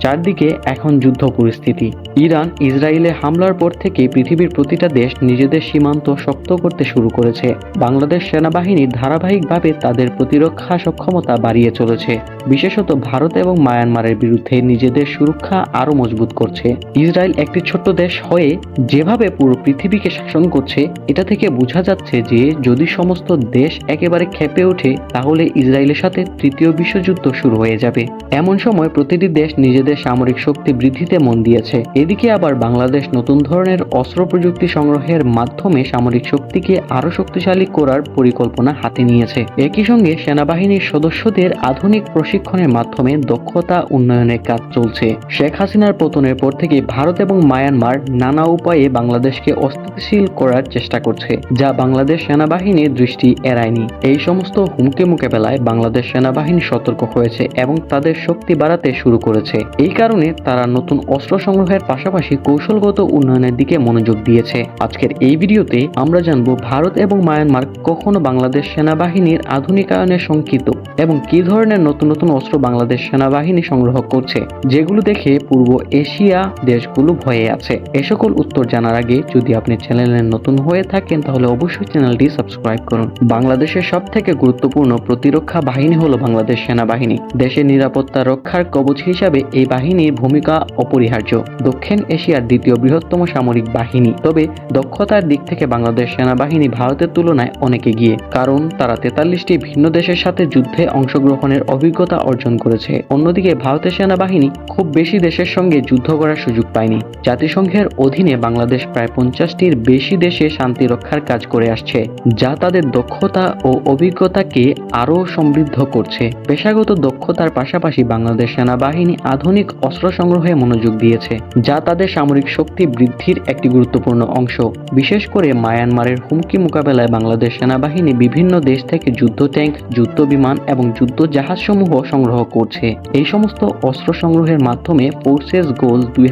চারদিকে এখন যুদ্ধ পরিস্থিতি। ইরান, ইসরায়েলে হামলার পর থেকে পৃথিবীর প্রতিটা দেশ নিজেদের সীমান্ত শক্ত করতে শুরু করেছে। বাংলাদেশ সেনাবাহিনী ধারাবাহিকভাবে তাদের প্রতিরক্ষা সক্ষমতা বাড়িয়ে চলেছে। বিশেষত ভারত এবং মায়ানমারের বিরুদ্ধে নিজেদের সুরক্ষা আরও মজবুত করছে। ইসরায়েল একটি ছোট্ট দেশ হয়ে যেভাবে পুরো পৃথিবীকে শাসন করছে, এটা থেকে বোঝা যাচ্ছে যে যদি সমস্ত দেশ একেবারে খেপে ওঠে, তাহলে ইসরায়েলের সাথে তৃতীয় বিশ্বযুদ্ধ শুরু হয়ে যাবে। এমন সময় প্রতিটি দেশ নিজেদের সামরিক শক্তি বৃদ্ধিতে মন দিয়েছে। এদিকে আবার বাংলাদেশ নতুন ধরনের অস্ত্র প্রযুক্তি সংগ্রহের মাধ্যমে সামরিক শক্তিকে আরও শক্তিশালী করার পরিকল্পনা হাতে নিয়েছে। একই সঙ্গে সেনাবাহিনীর সদস্যদের আধুনিক প্রশিক্ষণের মাধ্যমে দক্ষতা উন্নয়নের কাজ চলছে। শেখ হাসিনার পতনের পর থেকে ভারত এবং মায়ানমার নানা উপায়ে বাংলাদেশকে অস্থিতিশীল করার চেষ্টা করছে, যা বাংলাদেশ সেনাবাহিনীর দৃষ্টি এড়ায়নি। এই সমস্ত হুমকি মোকাবেলায় বাংলাদেশ সেনাবাহিনী সতর্ক হয়েছে এবং তাদের শক্তি বাড়াতে শুরু করেছে। এই কারণে তারা নতুন অস্ত্র সংগ্রহের পাশাপাশি কৌশলগত উন্নয়নের দিকে মনোযোগ দিয়েছে। আজকের এই ভিডিওতে আমরা জানব ভারত এবং মায়ানমার কখনো বাংলাদেশ সেনাবাহিনীর আধুনিকায়নের সংকিত এবং কি ধরনের নতুন নতুন অস্ত্র বাংলাদেশ সেনাবাহিনী সংগ্রহ করছে, যেগুলো দেখে পূর্ব এশিয়া দেশগুলো ভয়ে আছে। এ সকল উত্তর জানার আগে যদি আপনি চ্যানেলে নতুন হয়ে থাকেন, তাহলে অবশ্যই চ্যানেলটি সাবস্ক্রাইব করুন। বাংলাদেশের সব থেকে গুরুত্বপূর্ণ প্রতিরক্ষা বাহিনী হলো বাংলাদেশ সেনাবাহিনী। দেশের নিরাপত্তা রক্ষার কবচ হিসাবে এই বাহিনীর ভূমিকা অপরিহার্য। দক্ষিণ এশিয়ার দ্বিতীয় বৃহত্তম সামরিক বাহিনী। তবে দক্ষতার দিক থেকে বাংলাদেশ সেনাবাহিনী ভারতের তুলনায় অনেক এগিয়ে, কারণ তারা তেতাল্লিশটি ভিন্ন দেশের সাথে যুদ্ধে অংশগ্রহণের অভিজ্ঞতা অর্জন করেছে। অন্যদিকে, ভারতের সেনাবাহিনী খুব বেশি দেশের সঙ্গে যুদ্ধ করার সুযোগ পায়নি। জাতিসংঘের অধীনে বাংলাদেশ প্রায় পঞ্চাশটির বেশি দেশে শান্তি রক্ষার কাজ করে আসছে, যা তাদের দক্ষতা ও অভিজ্ঞতাকে আরও সমৃদ্ধ করছে। পেশাগত দক্ষতার পাশাপাশি বাংলাদেশ সেনাবাহিনী আধুনিক অস্ত্র সংগ্রহে মনোযোগ দিয়েছে, যা তাদের সামরিক শক্তি বৃদ্ধির একটি গুরুত্বপূর্ণ অংশ। বিশেষ করে মায়ানমারের হুমকি মোকাবেলায় বাংলাদেশ সেনাবাহিনী বিভিন্ন দেশ থেকে যুদ্ধ ট্যাঙ্ক, যুদ্ধ বিমান এবং যুদ্ধ জাহাজসমূহ সংগ্রহ করছে। এই সমস্ত অস্ত্র সংগ্রহের মাধ্যমে ফোর্সেস গোল দুই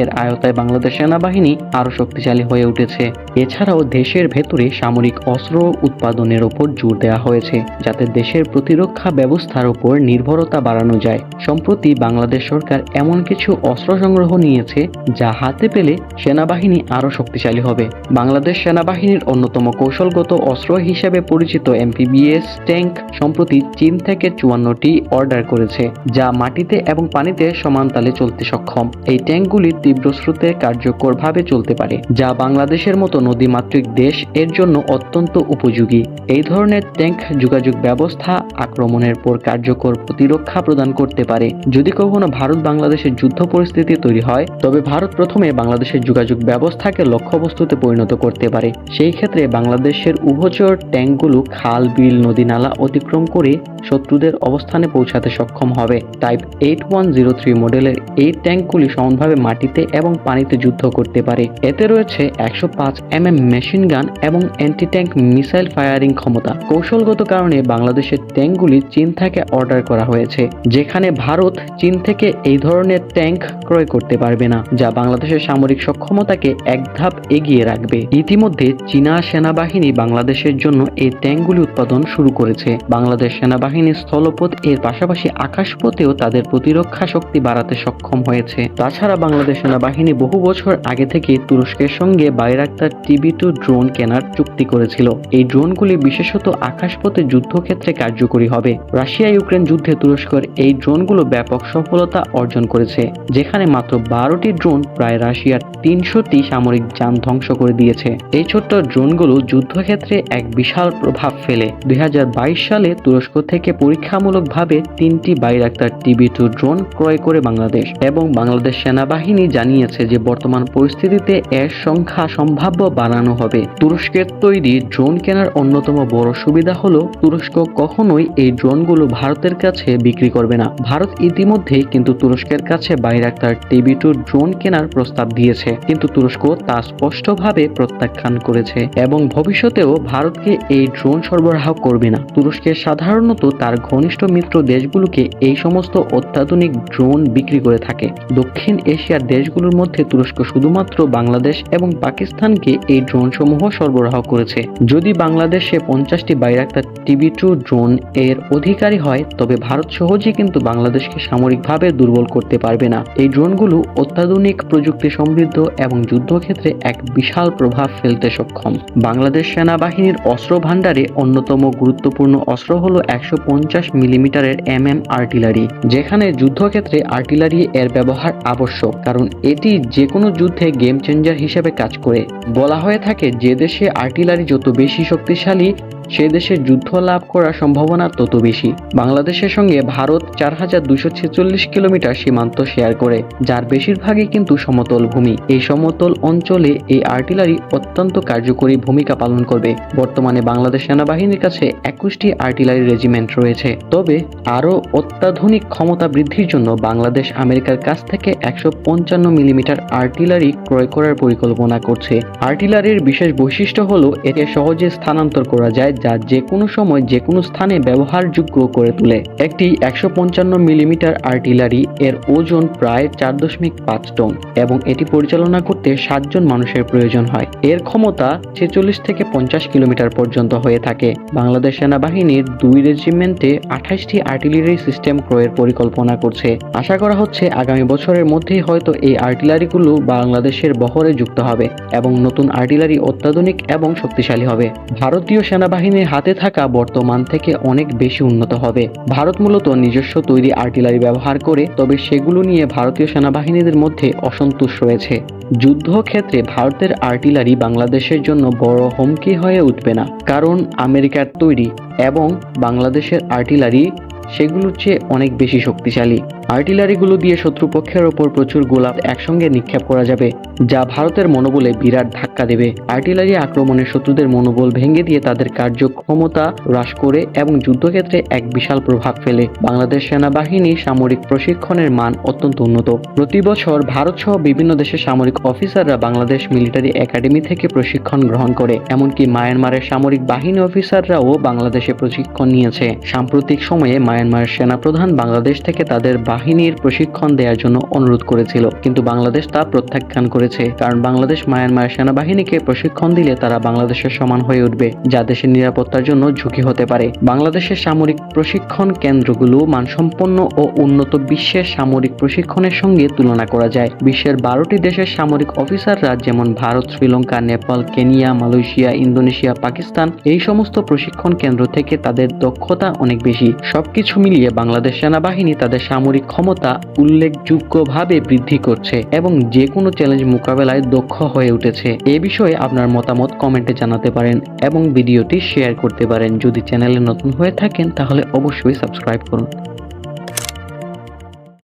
এর আয়তায় বাংলাদেশ সেনাবাহিনী আরও শক্তিশালী হয়ে উঠেছে। এছাড়াও দেশের ভেতরে সামরিক অস্ত্র উৎপাদনের ওপর জোর দেওয়া হয়েছে, যাতে দেশের প্রতিরক্ষা ব্যবস্থার উপর নির্ভরতা বাড়ানো যায়। সম্প্রতি বাংলাদেশ সরকার এমন কিছু অস্ত্র সংগ্রহ নিয়েছে যা হাতে পেলে সেনাবাহিনী আরও শক্তিশালী হবে। বাংলাদেশ সেনাবাহিনীর অন্যতম কৌশলগত অস্ত্র হিসেবে পরিচিত এমপিবিএস ট্যাঙ্ক সম্প্রতি চীন থেকে চুয়ান্নটি অর্ডার করেছে, যা মাটিতে এবং পানিতে সমান তালে চলতে সক্ষম। এই ট্যাঙ্কগুলি তীব্র স্রোতে কার্যকরভাবে চলতে পারে, যা বাংলাদেশের মতো নদীমাতৃক দেশ এর জন্য অত্যন্ত উপযোগী। এই ধরনের ট্যাঙ্ক যোগাযোগ ব্যবস্থা আক্রমণের পর কার্যকর প্রতিরক্ষা প্রদান করতে পারে। যদি কখনো ভারত বাংলাদেশের যুদ্ধ পরিস্থিতি তৈরি হয়, তবে ভারত প্রথমে বাংলাদেশের যোগাযোগ ব্যবস্থাকে লক্ষ্যবস্তুতে পরিণত করতে পারে। সেই ক্ষেত্রে বাংলাদেশের উভচর ট্যাঙ্কগুলো খাল, বিল, নদী নালা অতিক্রম করে শত্রুদের অবস্থানে পৌঁছাতে সক্ষম হবে। Type eight one zero three মডেলের এই ট্যাঙ্কগুলি সমানভাবে মাটিতে এবং পানিতে যুদ্ধ করতে পারে। এতে রয়েছে একশো পাঁচ এম এম মেশিন গান এবং অ্যান্টি ট্যাঙ্ক মিসাইল ফায়ারিং ক্ষমতা। কৌশলগত কারণে বাংলাদেশের ট্যাঙ্কগুলি চীন থেকে অর্ডার করা হয়েছে, যেখানে ভারত চীন থেকে এই ধরনের ট্যাঙ্ক ক্রয় করতে পারবে না, যা বাংলাদেশের সামরিক সক্ষমতাকে এক ধাপ এগিয়ে রাখবে। ইতিমধ্যে চীনা সেনাবাহিনী বাংলাদেশের জন্য এই ট্যাঙ্কগুলি উৎপাদন শুরু করেছে। বাংলাদেশ সেনাবাহিনী স্থলপথ, এর পাশাপাশি আকাশপথেও তাদের প্রতিরক্ষা শক্তি বাড়াতে সক্ষম হয়েছে। তাছাড়া বাংলাদেশ সেনাবাহিনী বহু বছর আগে থেকে তুরস্কের সঙ্গে বাইরাক্তার টিবি টু ড্রোন কেনার চুক্তি করেছিল। এই ড্রোনগুলি বিশেষত আকাশপথে যুদ্ধক্ষেত্রে কার্যকরী হবে। রাশিয়া ইউক্রেন যুদ্ধে তুরস্কের এই ড্রোনগুলো ব্যাপক সফলতা অর্জন করেছে, যেখানে মাত্র বারোটি ড্রোন প্রায় রাশিয়ার তিনশোটি সামরিক যান ধ্বংস করে দিয়েছে। এই ছোট্ট ড্রোনগুলো যুদ্ধক্ষেত্রে এক বিশাল প্রভাব ফেলে। দুই হাজার বাইশ সালে তুরস্ক থেকে পরীক্ষামূলকভাবে তিনটি বাইরাক্তার টিবি টু ড্রোন ক্রয় করে বাংলাদেশ এবং বাংলাদেশ সেনাবাহিনী জানিয়েছে যে বর্তমান পরিস্থিতিতে এর সংখ্যা সম্ভাব্য বাড়ানো হবে। তুরস্কের তৈরি ড্রোন কেনার অন্যতম বড় সুবিধা হলো, তুরস্ক কখনোই এই ড্রোনগুলো ভারতের কাছে বিক্রি করবে না। ভারত ইতিমধ্যেই কিন্তু তুরস্কের কাছে বাইরাক্তার টিবি টু ড্রোন কেনার প্রস্তাব দিয়েছে। কিন্তু তুরস্ক তা স্পষ্টভাবে প্রত্যাখ্যান করেছে এবং ভবিষ্যতেও ভারতকে এই ড্রোন সরবরাহ করবে না। তুরস্কের সাধারণত তার ঘনিষ্ঠ মিত্র দেশগুলোকে এই সমস্ত অত্যাধুনিক ড্রোন বিক্রি করে থাকে। দক্ষিণ এশিয়ার দেশগুলোর মধ্যে তুরস্ক শুধুমাত্র বাংলাদেশ এবং পাকিস্তানকে এই ড্রোন সমূহ সরবরাহ করেছে। যদি বাংলাদেশে পঞ্চাশটি বাইরাক্তার টিবি টু ড্রোন এর অধিকারী হয়, তবে ভারত সহজেই কিন্তু বাংলাদেশকে সামরিক সামরিকভাবে দুর্বল করতে পারবে না। এই ড্রোনগুলো অত্যাধুনিক প্রযুক্তি সমৃদ্ধ এবং যুদ্ধক্ষেত্রে এক বিশাল প্রভাব ফেলতে সক্ষম। বাংলাদেশ সেনাবাহিনীর অস্ত্র ভাণ্ডারে অন্যতম গুরুত্বপূর্ণ অস্ত্র হল একশো পঞ্চাশ মিলিমিটারের এম এম আর্টিলারি, যেখানে যুদ্ধক্ষেত্রে আর্টিলারি এর ব্যবহার আবশ্যক, কারণ এটি যে কোনো যুদ্ধে গেম চেঞ্জার হিসেবে কাজ করে। বলা হয়ে থাকে যে দেশে আর্টিলারি যত বেশি শক্তিশালী সে দেশের যুদ্ধ লাভ করার সম্ভাবনা তত বেশি। বাংলাদেশের সঙ্গে ভারত চার হাজার দুশো ছেচল্লিশ কিলোমিটার সীমান্ত শেয়ার করে, যার বেশিরভাগই কিন্তু সমতল ভূমি। এই সমতল অঞ্চলে এই আর্টিলারি অত্যন্ত কার্যকরী ভূমিকা পালন করবে। বর্তমানে বাংলাদেশ সেনাবাহিনীর কাছে একুশটি আর্টিলারি রেজিমেন্ট রয়েছে। তবে আরও অত্যাধুনিক ক্ষমতা বৃদ্ধির জন্য বাংলাদেশ আমেরিকার কাছ থেকে একশো পঞ্চান্ন মিলিমিটার আর্টিলারি ক্রয় করার পরিকল্পনা করছে। আর্টিলারির বিশেষ বৈশিষ্ট্য হলো, একে সহজে স্থানান্তর করা যায় যা যে কোনো সময় যে কোনো স্থানে ব্যবহারযোগ্য করে তোলে। একটি একশো পঞ্চান্ন মিলিমিটার আর্টিলারি এর ওজন প্রায় চার দশমিক পাঁচ টন এবং এটি পরিচালনা করতে সাতজন মানুষের প্রয়োজন হয়। এর ক্ষমতা ছেচল্লিশ থেকে পঞ্চাশ কিলোমিটার পর্যন্ত হয়ে থাকে। বাংলাদেশ সেনাবাহিনীর দুই রেজিমেন্টে আঠাশটি আর্টিলারি সিস্টেম ক্রয়ের পরিকল্পনা করছে। আশা করা হচ্ছে আগামী বছরের মধ্যেই হয়তো এই আর্টিলারিগুলো বাংলাদেশের বহরে যুক্ত হবে এবং নতুন আর্টিলারি অত্যাধুনিক এবং শক্তিশালী হবে। ভারতীয় সেনাবাহিনীর হাতে থাকা বর্তমান থেকে অনেক বেশি উন্নত হবে। ভারত মূলত নিজস্ব তৈরি আর্টিলারি ব্যবহার করে, তবে সেগুলো নিয়ে ভারতীয় সেনাবাহিনীদের মধ্যে অসন্তোষ রয়েছে। যুদ্ধক্ষেত্রে ভারতের আর্টিলারি বাংলাদেশের জন্য বড় হুমকি হয়ে উঠবে না, কারণ আমেরিকার তৈরি এবং বাংলাদেশের আর্টিলারি সেগুলোর চেয়ে অনেক বেশি শক্তিশালী। আর্টিলারিগুলো দিয়ে শত্রুপক্ষের ওপর প্রচুর গোলাপ একসঙ্গে নিক্ষেপ করা যাবে, যা ভারতের মনোবলে বিরাট ধাক্কা দেবে। আর্টিলারি আক্রমণে শত্রুদের মনোবল ভেঙে দিয়ে তাদের কার্যক্ষমতা হ্রাস করে এবং যুদ্ধক্ষেত্রে এক বিশাল প্রভাব ফেলে। বাংলাদেশ সেনাবাহিনী সামরিক প্রশিক্ষণের মান অত্যন্ত উন্নত। প্রতি বছর ভারত সহ বিভিন্ন দেশের সামরিক অফিসাররা বাংলাদেশ মিলিটারি একাডেমি থেকে প্রশিক্ষণ গ্রহণ করে, এমনকি মায়ানমারের সামরিক বাহিনী অফিসাররাও বাংলাদেশে প্রশিক্ষণ নিয়েছে। সাম্প্রতিক সময়ে মায়ানমারের সেনাপ্রধান বাংলাদেশ থেকে তাদের বাহিনীর প্রশিক্ষণ দেওয়ার জন্য অনুরোধ করেছিল, কিন্তু বাংলাদেশ তা প্রত্যাখ্যান করেছে। কারণ বাংলাদেশ মায়ানমার সেনাবাহিনীকে প্রশিক্ষণ দিলে তারা বাংলাদেশের সমান হয়ে উঠবে, যা দেশের নিরাপত্তার জন্য ঝুঁকি হতে পারে। বাংলাদেশের সামরিক প্রশিক্ষণ কেন্দ্রগুলো মানসম্পন্ন ও উন্নত বিশ্বের সামরিক প্রশিক্ষণের সঙ্গে তুলনা করা যায়। বিশ্বের বারোটি দেশের সামরিক অফিসাররা যেমন Bharat, Sri Lanka, Nepal, Kenya, Malaysia, Indonesia, Pakistan, এই সমস্ত প্রশিক্ষণ কেন্দ্র থেকে তাদের দক্ষতা অনেক বেশি। সবকিছু মিলিয়ে বাংলাদেশ সেনাবাহিনী তাদের সামরিক ক্ষমতা উল্লেখযোগ্যভাবে বৃদ্ধি করছে এবং যে কোনো চ্যালেঞ্জ মোকাবেলায় দক্ষ হয়ে উঠেছে। এ বিষয়ে আপনার মতামত কমেন্টে জানাতে পারেন এবং ভিডিওটি শেয়ার করতে পারেন। যদি চ্যানেলে নতুন হয়ে থাকেন, তাহলে অবশ্যই সাবস্ক্রাইব করুন।